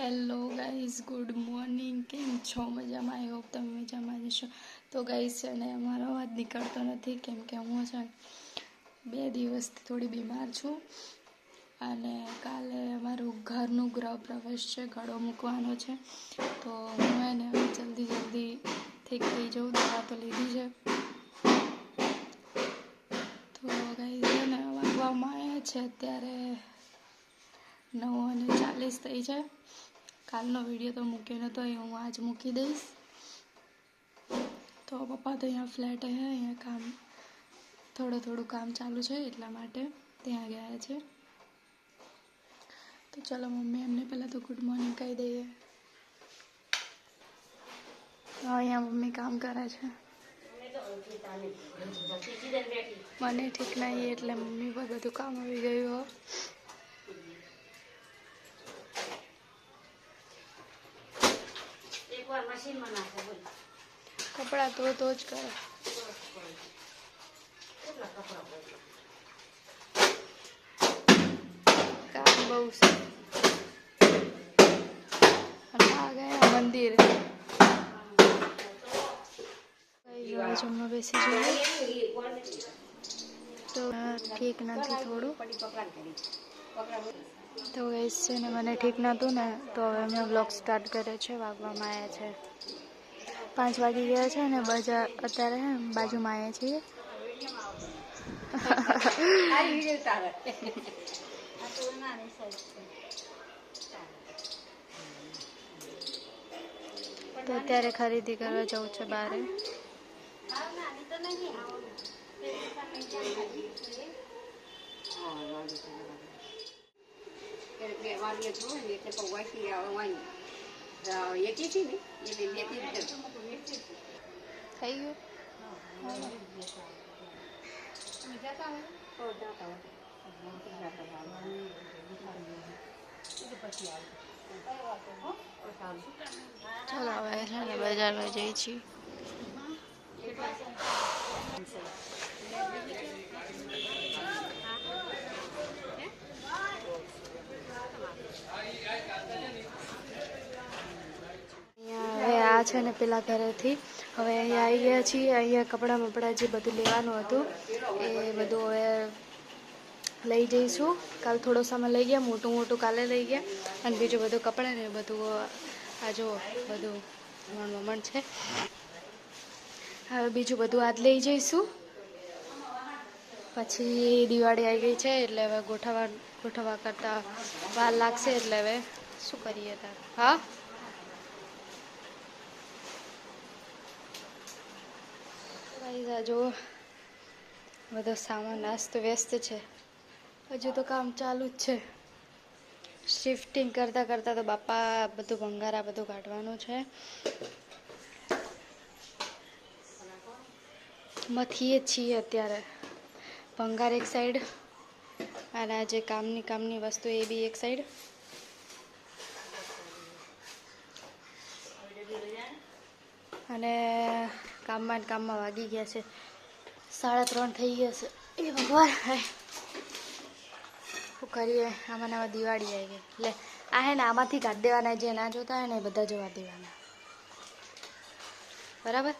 Hello guys, good morning. કેમ છો? મજામાં? આઈ હોપ તમે મજામાં જશો તો ગાઈઝ છે ને અમારો અવાજ નીકળતો નથી, કેમ કે હું છે બે દિવસથી થોડી બીમાર છું. અને કાલે અમારું ઘરનું ગૃહ પ્રવેશ છે, ગળો મૂકવાનો છે. તો હું એને જલ્દી જલ્દી ઠીક થઈ જઉં, દવા તો લીધી છે. તો ગાઈઝ છે ને વાગવામાં આવ્યા છે અત્યારે નવ અને ચાલીસ થઈ છે કાલનો વીડિયો તો મૂક્યો નહોતો એ હું આજ મૂકી દઈશ. તો પપ્પા તો અહીંયા ફ્લેટ હે, અહીંયા કામ, થોડું થોડું કામ ચાલુ છે એટલા માટે ત્યાં ગયા છે. તો ચલો મમ્મી, એમને પહેલાં તો ગુડ મોર્નિંગ કહી દઈએ. અહીંયા મમ્મી કામ કરે છે. મને ઠીક નહીં, એટલે મમ્મી પર બધું કામ આવી ગયું મશીનમાં નાખે બોલ. કપડાં તો તો જ કરે. કેટલા કપડાં કામ બહુ છે. આ ગયા મંદિર. જમવા બેસી જોઈએ તો ઠીક નથી થોડું. તો એ છે ને મને ઠીક નહોતું ને તો હવે મેં બ્લોગ સ્ટાર્ટ કર્યો છે વાગવામાં આવ્યા છે. પાંચ વાગી ગયા છે ને બજાર અત્યારે બાજુમાં આવ્યા છીએ. તો અત્યારે ખરીદી કરવા જવું છે બારે. બે જોવે ને એટલે આવે. વાંઈ એકી હતી ને? એટલે લેતી જ થઈ ગયું? તો જાતા હોય. ચાલો હવે છે બજારમાં જઈ છીએ અહીંયા હવે આ છે ને પેલા ઘરેથી. હવે અહીંયા આવી ગયા છીએ. અહીંયા કપડાં બપડા જે બધું લેવાનું હતું એ બધું હવે લઈ જઈશું. કાલ થોડો સામાન લઈ ગયા, મોટું મોટું કાલે લઈ ગયા. અને બીજું બધું કપડાં ને બધું આ જો બધું મણ મમણ છે. હવે બીજું બધું આજ લઈ જઈશું. પછી દિવાળી આવી ગઈ છે એટલે હવે ગોઠવવા ગોઠવવા કરતાં વાર લાગશે એટલે હવે શું કરીએ તાર? હા? ગાઈઝ આ જુઓ બધો સામાન, નાસ્તો વ્યસ્ત છે. હજુ તો કામ ચાલુ જ છે. શિફ્ટિંગ કરતાં કરતાં તો બાપા બધું ભંગારા બધું કાઢવાનું છે. મથીએ છીએ અત્યારે. ભંગાર એક સાઈડ અને જે કામની કામની વસ્તુ એ બી એક સાઈડ અને કામમાં કામમાં વાગી ગયા છે. સાડા ત્રણ થઈ ગયા છે. એ ભગવાન શું કરીએ? આમાં નવા દિવાળી આવી ગઈ. એટલે આ હે ને આમાંથી કાઢી દેવાના, જે ના જોતા હોય ને એ બધા જવા દેવાના. બરાબર?